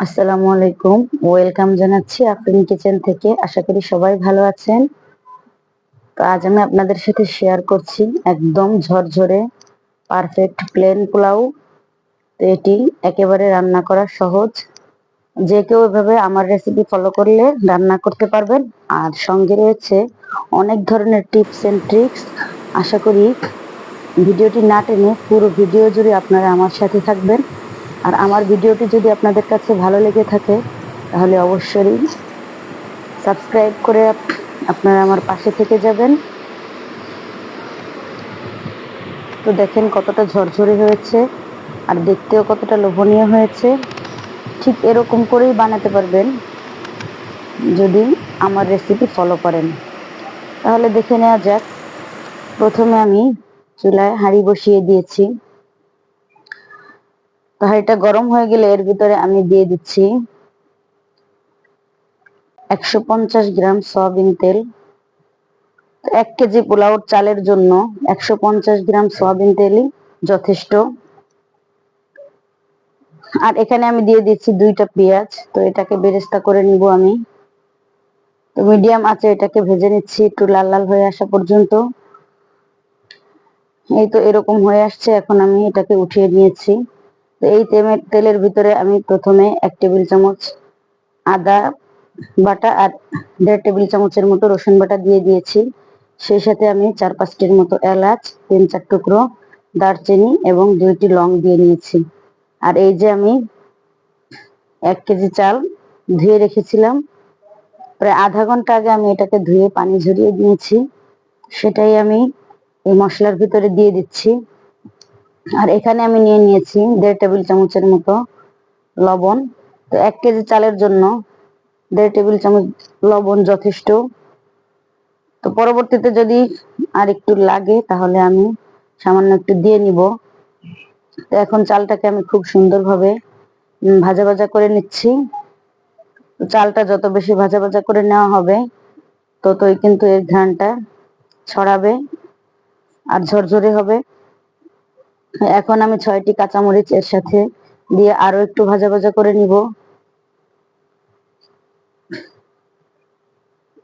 আসসালামু আলাইকুম। ওয়েলকাম জানাচ্ছি আফরিন কিচেন থেকে। আশা করি সবাই ভালো আছেন। তো আজ আমি আপনাদের সাথে শেয়ার করছি একদম ঝরঝরে পারফেক্ট প্লেন পোলাও। তো এটি একেবারে রান্না করা সহজ। যে কেউ এভাবে আমার রেসিপি ফলো করলে রান্না করতে পারবেন। আর সঙ্গে রয়েছে অনেক ধরনের টিপস এন্ড ট্রিক্স আশা করি ভিডিওটি না টেনে পুরো ভিডিও জুড়ে আপনারা আমার সাথে থাকবেন। আর আমার ভিডিওটি যদি আপনাদের কাছে ভালো লেগে থাকে, তাহলে অবশ্যই সাবস্ক্রাইব করে আপনারা আমার পাশে থেকে যাবেন। তো দেখেন কতটা ঝরঝরে হয়েছে, আর দেখতেও কতটা লোভনীয় হয়েছে। ঠিক এরকম করেই বানাতে পারবেন যদি আমার রেসিপি ফলো করেন। তাহলে দেখে নেওয়া যাক। প্রথমে আমি চুলায় হাঁড়ি বসিয়ে দিয়েছি। তো হাঁড়িটা গরম হয়ে গেলে এর ভিতরে আমি দিয়ে দিচ্ছি একশো পঞ্চাশ গ্রাম সয়াবিন তেল, এক কেজি পোলাওর চালের জন্য একশো পঞ্চাশ গ্রাম সয়াবিন তেলই যথেষ্ট। আর এখানে আমি দিয়ে দিচ্ছি দুইটা পেঁয়াজ, তো এটাকে বেরেস্তা করে নিব আমি। তো মিডিয়াম আছে এটাকে ভেজে নিচ্ছি, একটু লাল লাল হয়ে আসা পর্যন্ত। এই তো এরকম হয়ে আসছে, এখন আমি এটাকে উঠিয়ে নিয়েছি। তো এই তেলের ভিতরে আমি প্রথমে এক টেবিল চামচ আদা বাটা আর দেড় টেবিল চামচের মতো রসুন বাটা দিয়ে দিয়েছি। সেই সাথে আমি চার পাঁচটির মতো এলাচ, তিন চার টুকরো দারচিনি এবং দুইটি লং দিয়ে নিয়েছি। আর এই যে আমি এক কেজি চাল ধুয়ে রেখেছিলাম। প্রায় আধা ঘণ্টা আগে আমি এটাকে ধুয়ে পানি ঝরিয়ে দিয়েছি। সেটাই আমি এই মশলার ভিতরে দিয়ে দিচ্ছি। আর এখানে আমি নিয়ে নিয়েছি দেড় টেবিল চামচের মতো লবণ। তো এক কেজি চালের জন্য দেড় টেবিল চামচ লবণ যথেষ্ট। তো পরবর্তীতে যদি আর একটু লাগে তাহলে আমি সামান্য একটু দিয়ে নিব। তো এখন চালটাকে আমি খুব সুন্দরভাবে ভাজা ভাজা করে নিচ্ছি। চালটা যত বেশি ভাজা ভাজা করে নেওয়া হবে ততই কিন্তু এর ঘ্রাণটা ছড়াবে আর ঝরঝরে হবে। এখন আমি ছয়টি কাঁচামরিচ এর সাথে দিয়ে আরও একটু ভাজা ভাজা করে নিব।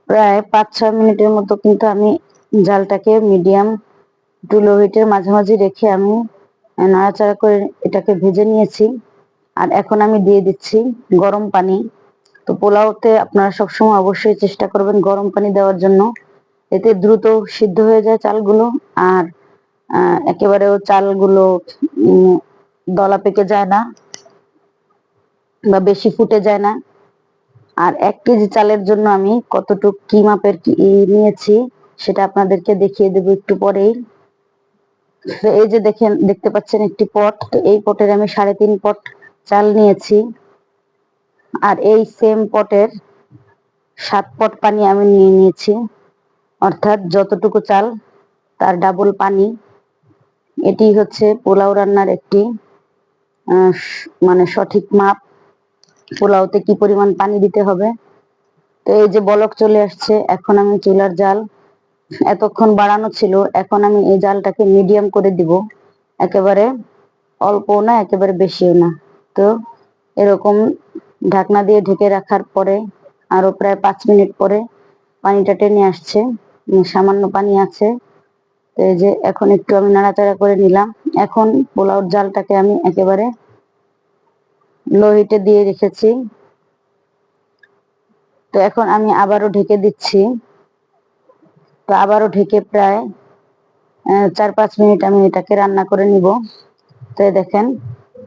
প্রায় পাঁচ ছয় মিনিটের মতো কিন্তু আমি জালটাকে মিডিয়াম টু লো হিটের মাঝামাঝি রেখে আমি নাড়াচাড়া করে এটাকে ভেজে নিয়েছি। আর এখন আমি দিয়ে দিচ্ছি গরম পানি। তো পোলাওতে আপনারা সবসময় অবশ্যই চেষ্টা করবেন গরম পানি দেওয়ার জন্য। এতে দ্রুত সিদ্ধ হয়ে যায় চালগুলো। আর একেবারেও চালগুলো দলা পেকে যায় না বা বেশি ফুটে যায় না। আর এক কেজি চালের জন্য আমি কতটুক কি মাপের কি নিয়েছি সেটা আপনাদেরকে দেখিয়ে দেবো একটু পরেই। তো এই যে দেখেন, দেখতে পাচ্ছেন একটি পট, তো এই পটের আমি সাড়ে তিন পট চাল নিয়েছি। আর এই সেম পটের সাত পট পানি আমি নিয়ে নিয়েছি। অর্থাৎ যতটুকু চাল, তার ডাবল পানি। এটি হচ্ছে পোলাও রান্নার একটি মানে সঠিক মাপ। পোলাওতে কি পরিমাণ পানি দিতে হবে? তো এই যে বলক চলে আসছে, এখন আমি চুলার জাল। এতক্ষণ বাড়ানো ছিল, এখন আমি এই জালটাকে মিডিয়াম করে দিব। একেবারে অল্প না, একেবারে বেশিও না। তো এরকম ঢাকনা দিয়ে ঢেকে রাখার পরে আরও প্রায় পাঁচ মিনিট পরে পানিটা টেনে আসছে। সামান্য পানি আছে। এই যে এখন একটু আমি নাড়াচাড়া করে নিলাম। এখন পোলাওর জালটাকে আমি একেবারে লো হিটে দিয়ে রেখেছি। তো এখন আমি আবারও ঢেকে দিচ্ছি। তো আবারও ঢেকে প্রায় চার পাঁচ মিনিট আমি এটাকে রান্না করে নিব। তো দেখেন,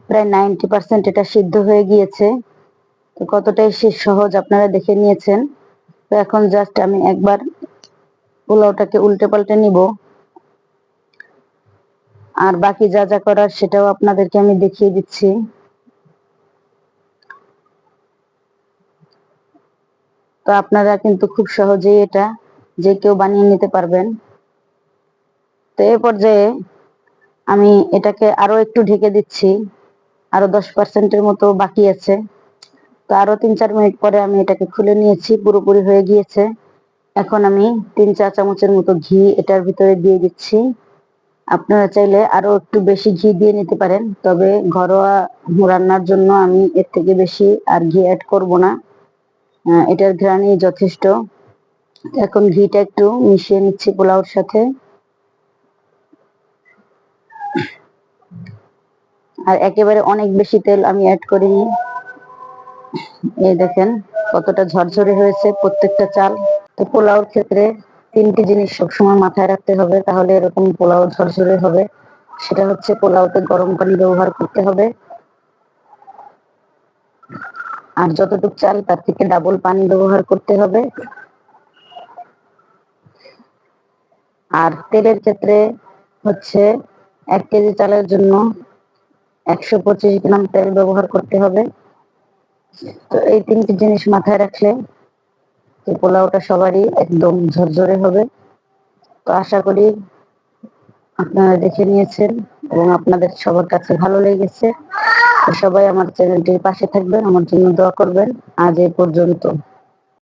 প্রায় নাইনটি পার্সেন্ট এটা সিদ্ধ হয়ে গিয়েছে। তো কতটাই সহজ আপনারা দেখে নিয়েছেন। তো এখন জাস্ট আমি একবার পোলাওটাকে উল্টে পাল্টে নিব। আর বাকি যা যা করার সেটাও আপনাদেরকে আমি দেখিয়ে দিচ্ছি। তো আপনারা কিন্তু খুব সহজেই এটা যে কেউ বানিয়ে নিতে পারবেন। তো এ পর্যায়ে আমি এটাকে আরও একটু ঢেকে দিচ্ছি। আরও দশ পার্সেন্টের মতো বাকি আছে। তো আরও তিন চার মিনিট পরে আমি এটাকে খুলে নিয়েছি, পুরোপুরি হয়ে গিয়েছে। এখন আমি তিন চার চামচের মতো ঘি এটার ভিতরে দিয়ে দিচ্ছি। আপনারা চাইলে আরও একটু বেশি ঘি দিয়ে নিতে পারেন, তবে ঘরোয়া রান্নার জন্য আমি এর থেকে বেশি আর ঘি অ্যাড করব না। এটার ঘ্রাণই যথেষ্ট। এখন ঘিটা একটু মিশিয়ে নিচ্ছি পোলাওর সাথে। আর একেবারে অনেক বেশি তেল আমি অ্যাড করিনি। এই দেখেন কতটা ঝরঝরে হয়েছে প্রত্যেকটা চাল। তো পোলাওর ক্ষেত্রে তিনটি জিনিস সবসময় মাথায় রাখতে হবে, তাহলে এরকম পোলাও ঝরঝরে হবে। সেটা হচ্ছে পোলাওতে গরম পানি ব্যবহার করতে হবে। আর যতটুকু চাল, তার থেকে ডাবল পানি ব্যবহার করতে হবে। আর তেলের ক্ষেত্রে হচ্ছে এক কেজি চালের জন্য একশো পঁচিশ গ্রাম তেল ব্যবহার করতে হবে। তো এই তিনটি জিনিস মাথায় রাখলে এই পোলাওটা সবারই একদম ঝরঝরে হবে। তো আশা করি আপনারা দেখে নিয়েছেন এবং আপনাদের সবার কাছে ভালো লেগেছে। সবাই আমার চ্যানেলটির পাশে থাকবেন, আমার জন্য দোয়া করবেন। আজ এ পর্যন্ত।